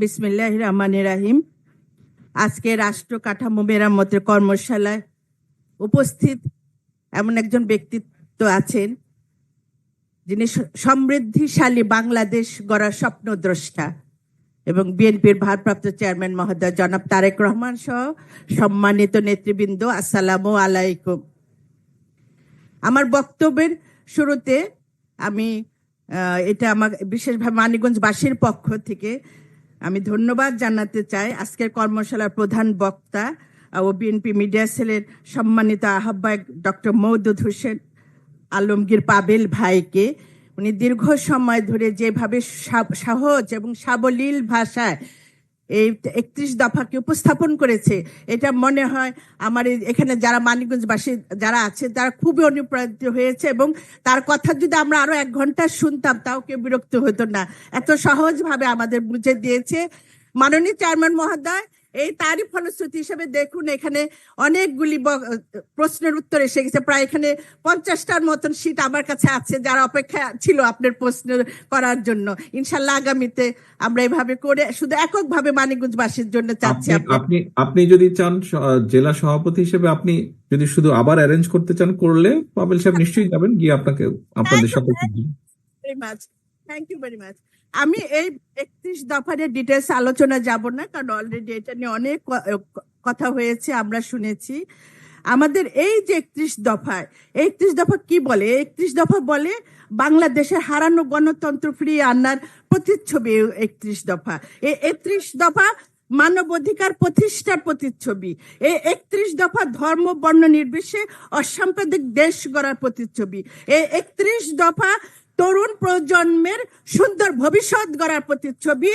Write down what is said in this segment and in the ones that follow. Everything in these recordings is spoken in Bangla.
বিসমিল্লাহ রহমান রাহিম। আজকে রাষ্ট্র কাঠামো মেরামতের কর্মশালায় উপস্থিত এমন একজন ব্যক্তিত্ব আছেন, যিনি সমৃদ্ধিশালী বাংলাদেশ গড়ার স্বপ্নদ্রষ্টা এবং বিএনপির ভারপ্রাপ্ত চেয়ারম্যান মহোদয় জনাব তারেক রহমান সহ সম্মানিত নেতৃবৃন্দ, আসসালামু আলাইকুম। আমার বক্তব্যের শুরুতে আমি এটা আমার বিশেষভাবে মানিকগঞ্জবাসীর পক্ষ থেকে আমি ধন্যবাদ জানাতে চাই আজকের কর্মশালার প্রধান বক্তা ও বিএনপি মিডিয়া সেলের সম্মানিত আহ্বায়ক ডক্টর মৌদুদ হোসেন আলমগীর পাবেল ভাইকে। উনি দীর্ঘ সময় ধরে যেভাবে সহজ এবং সাবলীল ভাষায় এই একত্রিশ দফাকে উপস্থাপন করেছে। এটা মনে হয় আমার এখানে যারা মানিকগঞ্জবাসী যারা আছে, তারা খুবই অনুপ্রাণিত হয়েছে এবং তার কথা যদি আমরা আরও এক ঘণ্টা শুনতাম, তাও কেউ বিরক্ত হতো না। এত সহজভাবে আমাদের বুঝে দিয়েছে। মাননীয় চেয়ারম্যান মহোদয় এই তারই ফলশ্রুতি হিসেবে দেখুন এখানে অনেকগুলি প্রশ্নের উত্তর এসে গেছে। প্রায় এখানে পঞ্চাশটার মতন সিট আমার কাছে আছে যারা অপেক্ষা ছিল আপনার প্রশ্ন করার জন্য। ইনশাল্লাহ আগামীতে আমরা এভাবে করে শুধু এককভাবে মানিকগঞ্জবাসীর জন্য চাচ্ছি আপনি আপনি যদি চান জেলা সভাপতি হিসেবে আপনি যদি শুধু আবার অ্যারেঞ্জ করতে চান করলে পাবেল সাহেব নিশ্চয়ই যাবেন গিয়ে আপনাকে আপনাদের সকলকে থ্যাংক ইউ ভেরি মাচ আমি এই একত্রিশ দফার ডিটেলস আলোচনা যাব না, কারণ অলরেডি এটা নিয়ে অনেক কথা হয়েছে, আমরা শুনেছি। আমাদের এই যে একত্রিশ দফায় একত্রিশ দফা কি বলে? একত্রিশ দফা বলে বাংলাদেশের হারানো গণতন্ত্র ফিরিয়ে আনার প্রতিচ্ছবি একত্রিশ দফা। এই একত্রিশ দফা মানবাধিকার প্রতিষ্ঠার প্রতিচ্ছবি। এই একত্রিশ দফা ধর্ম, বর্ণ নির্বিশে অসাম্প্রদায়িক দেশ গড়ার প্রতিচ্ছবি। এই একত্রিশ দফা তরুণ প্রজন্মের সুন্দর ভবিষ্যৎ গড়ার প্রতিচ্ছবি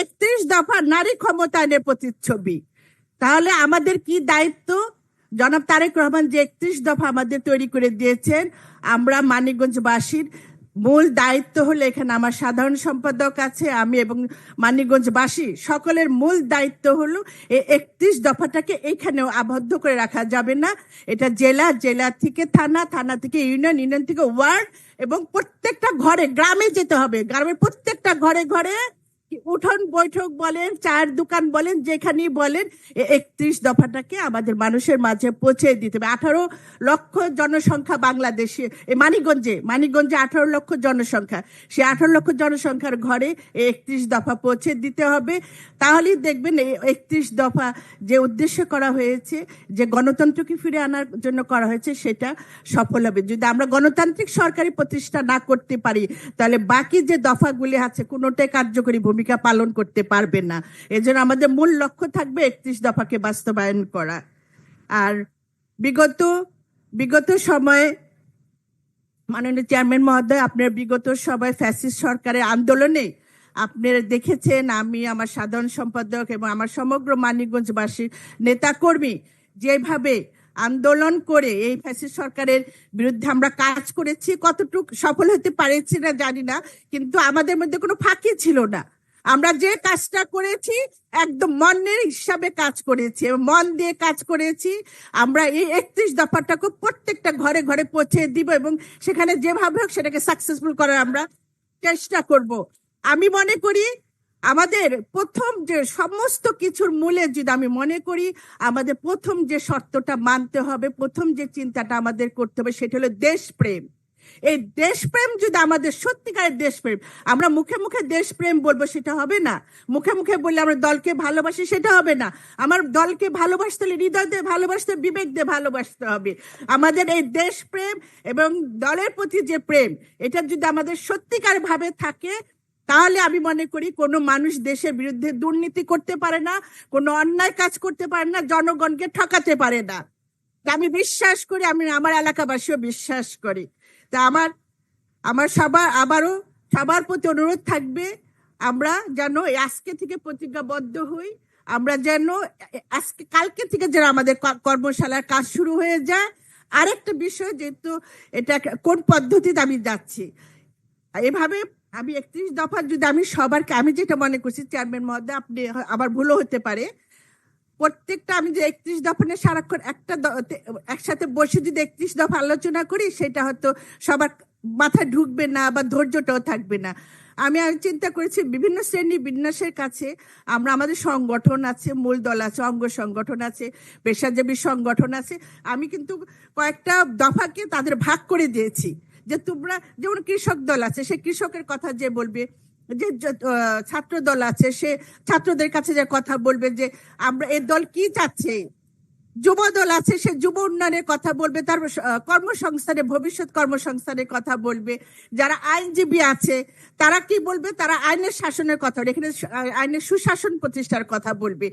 একত্রিশ দফা নারী ক্ষমতায়নের প্রতিচ্ছবি। তাহলে আমাদের কি দায়িত্ব? জনাব তারেক রহমান যে একত্রিশ দফা আমাদের তৈরি করে দিয়েছেন, আমরা মানিকগঞ্জবাসীর মূল দায়িত্ব হলো এখানে আমার সাধারণ সম্পাদক আছে, আমি এবং মানিকগঞ্জবাসী। সকলের মূল দায়িত্ব হলো এই একত্রিশ দফাটাকে এখানেও আবদ্ধ করে রাখা যাবে না। এটা জেলা জেলা থেকে থানা থানা থেকে ইউনিয়ন ইউনিয়ন থেকে ওয়ার্ড এবং প্রত্যেকটা ঘরে, গ্রামে যেতে হবে। গ্রামের প্রত্যেকটা ঘরে ঘরে উঠোন বৈঠক বলেন, চায়ের দোকান বলেন, যেখানেই বলেন একত্রিশ দফাটাকে আমাদের মানুষের মাঝে পৌঁছে দিতে হবে। আঠারো লক্ষ জনসংখ্যা বাংলাদেশে, এ মানিকগঞ্জে মানিকগঞ্জে আঠারো লক্ষ জনসংখ্যা। সে আঠারো লক্ষ জনসংখ্যার ঘরে একত্রিশ দফা পৌঁছে দিতে হবে। তাহলেই দেখবেন এই একত্রিশ দফা যে উদ্দেশ্য করা হয়েছে, যে গণতন্ত্রকে ফিরে আনার জন্য করা হয়েছে, সেটা সফল হবে। যদি আমরা গণতান্ত্রিক সরকারি প্রতিষ্ঠা না করতে পারি, তাহলে বাকি যে দফাগুলি আছে, কোনোটাই কার্যকরী ভূমিকা পালন করতে পারবে না। এজন্য আমাদের মূল লক্ষ্য থাকবে একত্রিশ দফাকে বাস্তবায়ন করা। আর বিগত বিগত সময়ে মাননীয় চেয়ারম্যান মহোদয়, আপনার বিগত সময় ফ্যাসিস্ট সরকারের আন্দোলনে আপনারা দেখেছেন আমি আমার সাধারণ সম্পাদক এবং আমার সমগ্র মানিকগঞ্জবাসী নেতাকর্মী যেভাবে আন্দোলন করে এই ফ্যাসিস্ট সরকারের বিরুদ্ধে আমরা কাজ করেছি, কতটুকু সফল হতে পারেছি না জানি না, কিন্তু আমাদের মধ্যে কোনো ফাঁকি ছিল না। আমরা যে কাজটা করেছি, একদম মনের হিসাবে কাজ করেছি, মন দিয়ে কাজ করেছি। আমরা এই একত্রিশ দফাটাকে প্রত্যেকটা ঘরে ঘরে পৌঁছে দিব এবং সেখানে যেভাবে হোক সেটাকে সাকসেসফুল করার আমরা চেষ্টা করব। আমি মনে করি আমাদের প্রথম যে সমস্ত কিছুর মূলে যদি আমি মনে করি, আমাদের প্রথম যে শর্তটা মানতে হবে, প্রথম যে চিন্তাটা আমাদের করতে হবে, সেটা হলো দেশপ্রেম। এই দেশপ্রেম যদি আমাদের সত্যিকারের দেশপ্রেম, আমরা মুখে মুখে দেশপ্রেম বলব সেটা হবে না। মুখে মুখে বললে আমরা দলকে ভালোবাসি সেটা হবে না। আমার দলকে ভালোবাসতে হলে হৃদয় দিয়ে ভালোবাসতে, বিবেক দিয়ে ভালোবাসতে হবে। আমাদের এই দেশপ্রেম এবং দলের প্রতি যে প্রেম, এটা যদি আমাদের সত্যিকার ভাবে থাকে, তাহলে আমি মনে করি কোনো মানুষ দেশের বিরুদ্ধে দুর্নীতি করতে পারে না, কোনো অন্যায় কাজ করতে পারে না, জনগণকে ঠকাতে পারে না। আমি বিশ্বাস করি, আমি আমার এলাকাবাসীও বিশ্বাস করি। তা আমার আমার সবার আবারও সবার প্রতি অনুরোধ থাকবে, আমরা যেন আজকে থেকে প্রতিজ্ঞাবদ্ধ হই, আমরা যেন আজকে, কালকে থেকে যেন আমাদের কর্মশালার কাজ শুরু হয়ে যায়। আরেকটা বিষয় যেহেতু এটা কোন পদ্ধতিতে আমি যাচ্ছি, এভাবে আমি একত্রিশ দফা যদি আমি সবারকে, আমি যেটা মনে করছি, চেয়ারম্যান মহোদয়, আপনি আবার ভুলও হতে পারে প্রত্যেকটা আমি যে একত্রিশ দফা সারাক্ষণ একটা একসাথে বসে যদি একত্রিশ দফা আলোচনা করি, সেটা হয়তো সবার মাথায় ঢুকবে না বা ধৈর্যটাও থাকবে না। আমি আমি চিন্তা করেছি বিভিন্ন শ্রেণি বিন্যাসের কাছে আমরা আমাদের সংগঠন আছে, মূল দল আছে, অঙ্গ সংগঠন আছে, পেশাজীবী সংগঠন আছে, আমি কিন্তু কয়েকটা দফাকে তাদের ভাগ করে দিয়েছি। যে তোমরা, যেমন কৃষক দল আছে, সে কৃষকের কথা যে বলবে যে ছাত্র দল আছে, সে ছাত্রদের কাছে যে কথা বলবে যে আমরা এ দল কি চাচ্ছে? যুব দল আছে, সে যুব উন্নয়নের কথা বলবে, তার কর্মসংস্থানে ভবিষ্যৎ কর্মসংস্থানের কথা বলবে। যারা আইনজীবী আছে, তারা কি বলবে? তারা আইনের শাসনের কথা। এখানে আইনের সুশাসন প্রতিষ্ঠার কথা বলবে।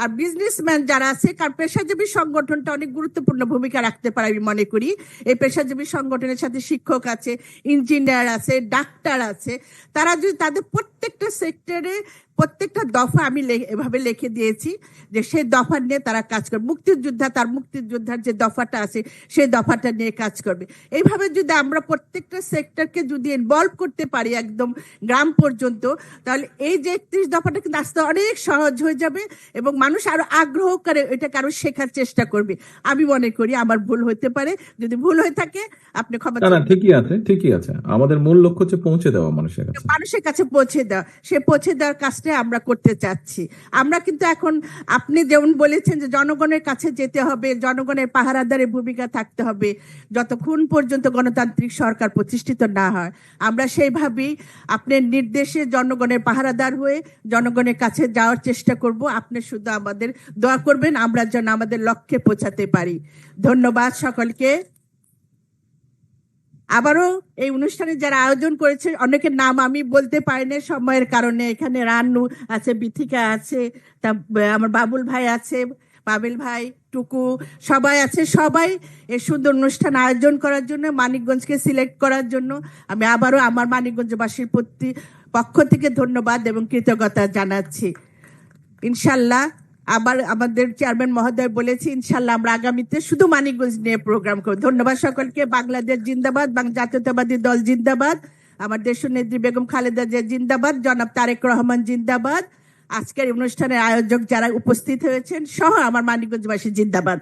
আর বিজনেসম্যান যারা আছে, কারণ পেশাজীবী সংগঠনটা অনেক গুরুত্বপূর্ণ ভূমিকা রাখতে পারে, আমি মনে করি। এই পেশাজীবী সংগঠনের সাথে শিক্ষক আছে ইঞ্জিনিয়ার আছে ডাক্তার আছে। তারা যদি তাদের প্রত্যেকটা সেক্টরে প্রত্যেকটা দফা আমি এভাবে লিখে দিয়েছি যে সেই দফা নিয়ে তারা কাজ করবে। মুক্তিযোদ্ধা তার মুক্তিযোদ্ধার যে দফাটা আছে সেই দফাটা নিয়ে কাজ করবে। এইভাবে যদি আমরা প্রত্যেকটা সেক্টরকে যদি ইনভলভ করতে পারি একদম গ্রাম পর্যন্ত তাহলে এই যে একত্রিশ দফাটা কিন্তু আসতে অনেক সহজ হয়ে যাবে এবং মানুষ আরও আগ্রহ করে এটাকে আরও শেখার চেষ্টা করবে। আমি মনে করি আমার ভুল হতে পারে। যদি ভুল হয়ে থাকে আপনি ক্ষমা না না ঠিকই আছে ঠিকই আছে। আমাদের মূল লক্ষ্য হচ্ছে পৌঁছে দেওয়া মানুষের কাছে। মানুষের কাছে পৌঁছে দেওয়া সে পৌঁছে দেওয়ার কাজটা আমরা করতে চাচ্ছি। আমরা কিন্তু এখন, আপনি যেমন বলেছেন যে জনগণের কাছে যেতে হবে, জনগণের পাহারাদারের ভূমিকা থাকতে হবে, যতক্ষণ পর্যন্ত গণতান্ত্রিক সরকার প্রতিষ্ঠিত না হয়। আমরা সেইভাবেই আপনার নির্দেশে জনগণের পাহারাদার হয়ে জনগণের কাছে যাওয়ার চেষ্টা করব। আপনি শুধু আমাদের দোয়া করবেন, আমরা যেন আমাদের লক্ষ্যে পৌঁছাতে পারি। ধন্যবাদ সকলকে। আবারও এই অনুষ্ঠানে যারা আয়োজন করেছে, অনেকের নাম আমি বলতে পারি না, সময়ের কারণে এখানে রান্নু আছে, বিথিকা আছে তা আমার বাবুল ভাই আছে পাবেল ভাই, টুকু, সবাই আছে। সবাই এই সুন্দর অনুষ্ঠান আয়োজন করার জন্য, মানিকগঞ্জকে সিলেক্ট করার জন্য। আমি আবারও আমার মানিকগঞ্জবাসীর প্রতি পক্ষ থেকে ধন্যবাদ এবং কৃতজ্ঞতা জানাচ্ছি। ইনশাল্লাহ আবার আমাদের চেয়ারম্যান মহোদয় বলেছে ইনশাল্লাহ আমরা আগামীতে শুধু মানিকগঞ্জ নিয়ে প্রোগ্রাম করব। ধন্যবাদ সকলকে। বাংলাদেশ জিন্দাবাদ, বাং জাতীয়তাবাদী দল জিন্দাবাদ, আমার দেশ নেত্রী বেগম খালেদা জিয়া জিন্দাবাদ, জনাব তারেক রহমান জিন্দাবাদ। আজকের অনুষ্ঠানের আয়োজক যারা উপস্থিত হয়েছেন, সহ আমার মানিকগঞ্জবাসী জিন্দাবাদ।